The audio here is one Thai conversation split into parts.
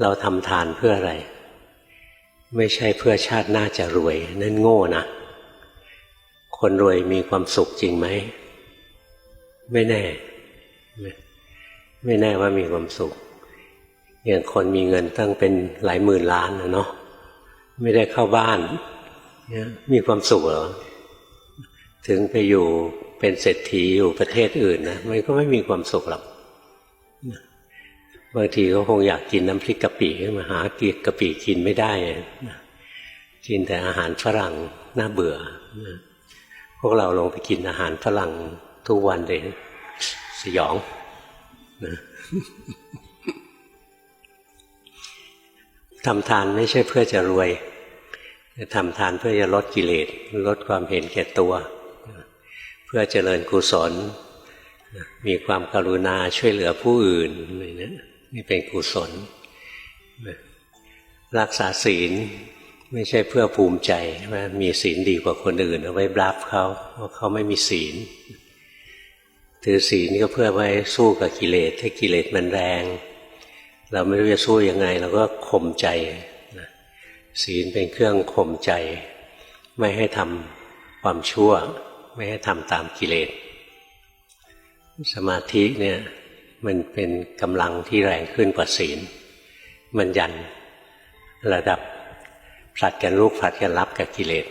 เราทำทานเพื่ออะไร ไม่ใช่เพื่อชาติหน้าจะรวย นั่นโง่นะ คนรวยมีความสุขจริงไหม ไม่แน่ ไม่แน่ว่ามีความสุข อย่างคนมีเงินตั้งเป็นหลายหมื่นล้านนะเนาะไม่ได้เข้าบ้านเนี่ยมีความสุขเหรอ ถึงไปอยู่เป็นเศรษฐีอยู่ประเทศอื่นนะมันก็ไม่มีความสุขหรอก บางทีก็คงอยากกินน้ำพริกกะปิขึ้นมาหากีกะปิกินไม่ได้กินแต่อาหารฝรั่งน่าเบื่อพวกเราลงไปกินอาหารฝรั่งทุกวันเลยสยองนะทำทานไม่ใช่เพื่อจะรวยทำทานเพื่อจะลดกิเลสลดความเห็นแก่ตัว เพื่อเจริญกุศล มีความกรุณาช่วยเหลือผู้อื่นอะไรเนี่ นี่เป็นกุศล รักษาศีลไม่ใช่เพื่อภูมิใจว่ามีศีลดีกว่าคนอื่น เอาไว้บลับเขาว่าเขาไม่มีศีล ถือศีลก็เพื่อไว้สู้กับกิเลสถ้ากิเลสมันแรง เราไม่รู้จะสู้ยังไงเราก็ข่มใจศีลเป็นเครื่องข่มใจ ไม่ให้ทำความชั่ว ไม่ให้ทำตามกิเลส สมาธิเนี่ย มันเป็นกำลังที่แรงขึ้นกว่าศีล มันยันระดับผลัดกันลูกผลัดกันรับกับกิเลส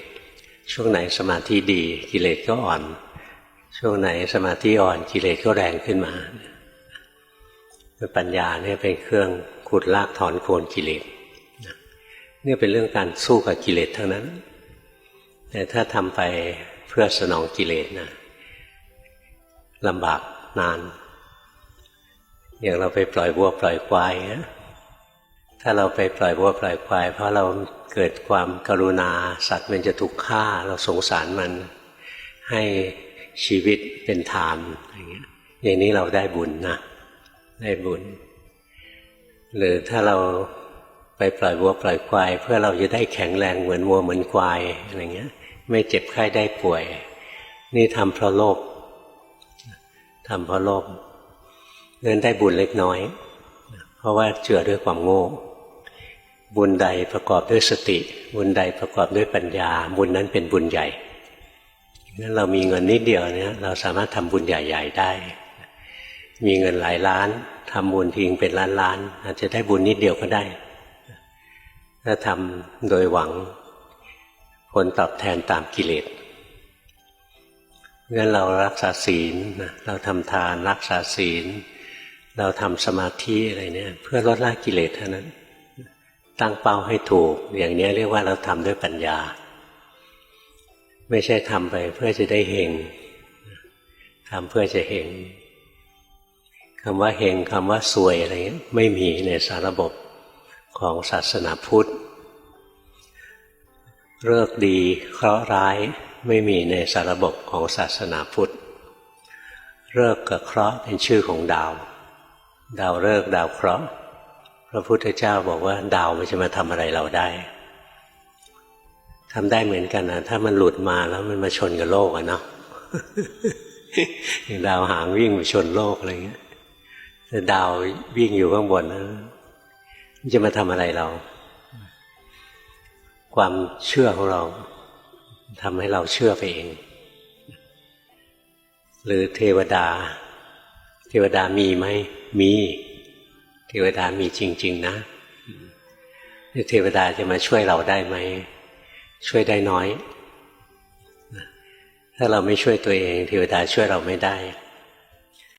ช่วงไหนสมาธิดีกิเลสก็อ่อน ช่วงไหนสมาธิอ่อนกิเลสก็แรงขึ้นมา ปัญญาเนี่ยเป็นเครื่องขุดลากถอนโคนกิเลสเนี่ยเป็นเรื่องการสู้กับกิเลสทั้งนั้น แต่ถ้าทำไปเพื่อสนองกิเลสนะลำบากนาน อย่างเราไปปล่อยวัวปล่อยควายถ้าเราไปปล่อยวัวปล่อยควาย เพราะเราเกิดความกรุณาสัตว์มันจะถูกฆ่า เราสงสารมันให้ชีวิตเป็นทานอย่างเงี้ยอย่างนี้เราได้บุญนะได้บุญ หรือถ้าเราไปปล่อยวัวปล่อยควาย เพื่อเราจะได้แข็งแรงเหมือนวัวเหมือนควายอะไรเงี้ย ไม่เจ็บไข้ได้ป่วย นี่ทำเพราะโลภทำเพราะโลภ เงินได้บุญเล็กน้อย เพราะว่าเจือด้วยความโง่ บุญใดประกอบด้วยสติ บุญใดประกอบด้วยปัญญา บุญนั้นเป็นบุญใหญ่งั้นเรามีเงินนิดเดียวเนี่ยเราสามารถทำบุญใหญ่ ๆ ได้ มีเงินหลายล้านทำบุญทิ้งเป็นล้านล้านอาจจะได้บุญนิดเดียวก็ได้ ถ้าทำโดยหวังผลตอบแทนตามกิเลสงั้นเรารักษาศีลเราทำทานรักษาศีล เราทำสมาธิอะไรเนี่ยเพื่อลดละกิเลสเท่านั้น ตั้งเป้าให้ถูก อย่างนี้เรียกว่าเราทำด้วยปัญญา ไม่ใช่ทำไปเพื่อจะได้เฮงทำเพื่อจะเฮงคำว่าเฮงคำว่าสวยอะไรเงี้ยไม่มีในสารบบของศาสนาพุทธเลิกดีเคราะห์ร้ายไม่มีในสารบบของศาสนาพุทธเลิกกับเคราะห์เป็นชื่อของดาว ดาวเลิกดาวเคราะห์พระพุทธเจ้าบอกว่า ดาวมันจะมาทำอะไรเราได้ทำได้เหมือนกันนะถ้ามันหลุดมาแล้วมันมาชนกับโลกอะเนาะอย่างดาวหางวิ่งไปชนโลกอะไรเงี้ยแต่ดาววิ่งอยู่ข้างบนนะมันจะมาทำอะไรเรา ความเชื่อของเราทำให้เราเชื่อไปเอง หรือเทวดา เทวดามีไหมมี เทวดามีจริง ๆ นะเทวดาจะมาช่วยเราได้ไหม ช่วยได้น้อย ถ้าเราไม่ช่วยตัวเอง เทวดาช่วยเราไม่ได้